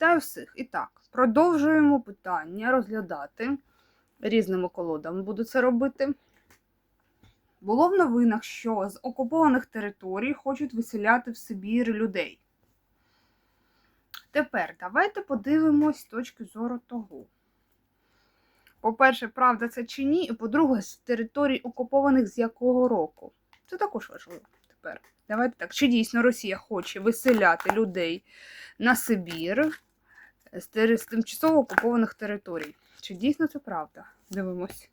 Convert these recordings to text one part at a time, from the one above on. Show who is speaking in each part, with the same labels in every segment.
Speaker 1: Вітаю всіх! І так, продовжуємо питання розглядати. Різними колодами буду це робити. Було в новинах, що з окупованих територій хочуть виселяти в Сибір людей. Тепер давайте подивимось точки зору того. По-перше, правда це чи ні, і по-друге, з територій окупованих з якого року. Це також важливо тепер. Давайте так, чи дійсно Росія хоче виселяти людей на Сибір з тимчасово окупованих територій? Чи дійсно це правда? Дивимось.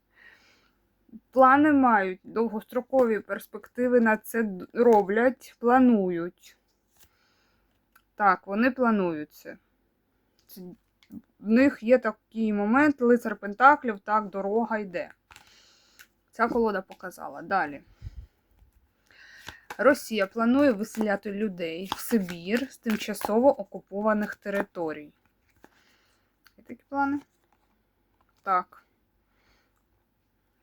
Speaker 1: Плани мають, довгострокові перспективи на це роблять, планують. Так, вони планують це. Це- В них є такий момент, лицар Пентаклів, так, дорога йде. Ця колода показала. Далі. Росія планує виселяти людей в Сибір з тимчасово окупованих територій. Такі плани? Так.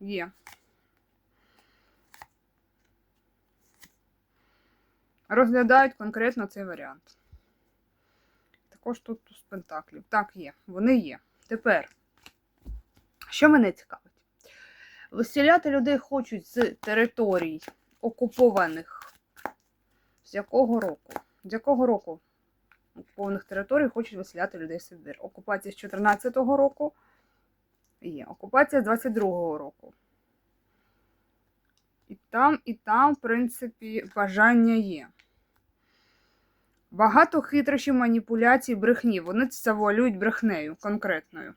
Speaker 1: Є. Розглядають конкретно цей варіант. Також тут з пентаклів. Так, є. Вони є. Тепер, що мене цікавить? Виселяти людей хочуть з територій окупованих. З якого року? З якого року окупованих територій хочуть виселяти людей в Сибір? Окупація з 2014 року є. Окупація з 22-го року. І там, і там, в принципі, бажання є. Багато хитрощів, маніпуляцій, брехні. Вони це завуалюють брехнею конкретною.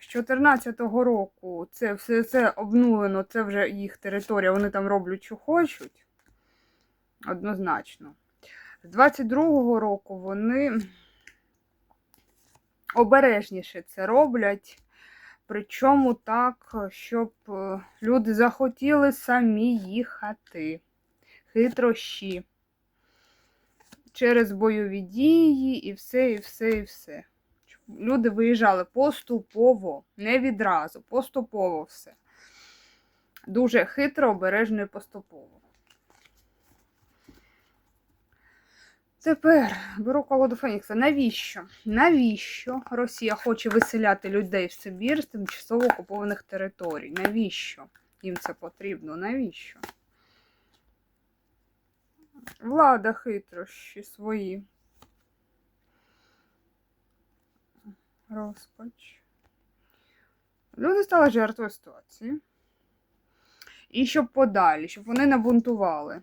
Speaker 1: З 14-го року це все це обнулено, це вже їх територія, вони там роблять, що хочуть. Однозначно. З 22-го року вони обережніше це роблять. Причому так, щоб е, люди захотіли самі їхати. Хитрощі. Через бойові дії і все, і все, і все. Люди виїжджали поступово, не відразу, поступово все. Дуже хитро, обережно і поступово. Тепер беру колоду Фенікса. Навіщо? Навіщо Росія хоче виселяти людей в Сибір з тимчасово окупованих територій? Навіщо їм це потрібно? Навіщо? Влада хитрощі свої. Розпач. Люди стали жертвою ситуації. І щоб подалі, щоб вони не бунтували.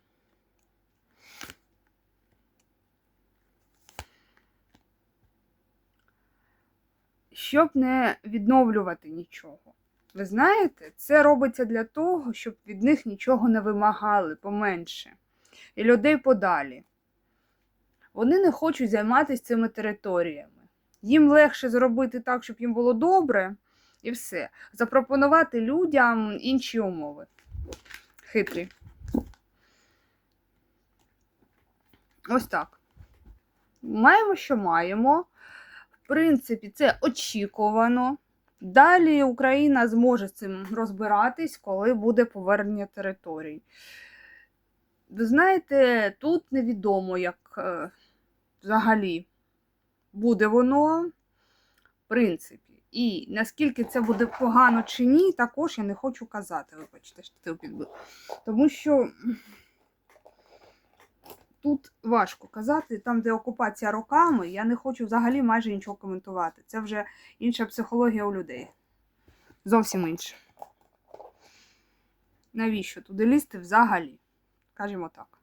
Speaker 1: Щоб не відновлювати нічого. Ви знаєте, це робиться для того, щоб від них нічого не вимагали поменше. І людей подалі. Вони не хочуть займатися цими територіями. Їм легше зробити так, щоб їм було добре, і все. Запропонувати людям інші умови. Хитрі. Ось так. Маємо, що маємо. В принципі, це очікувано. Далі Україна зможе цим розбиратись, коли буде повернення територій. Ви знаєте, тут невідомо, як е, взагалі буде воно, в принципі. І наскільки це буде погано чи ні, також я не хочу казати, вибачте, що це підбив. Тому що тут важко казати, там, де окупація роками, я не хочу взагалі майже нічого коментувати. Це вже інша психологія у людей. Зовсім інша. Навіщо туди лізти взагалі? Кажімо так.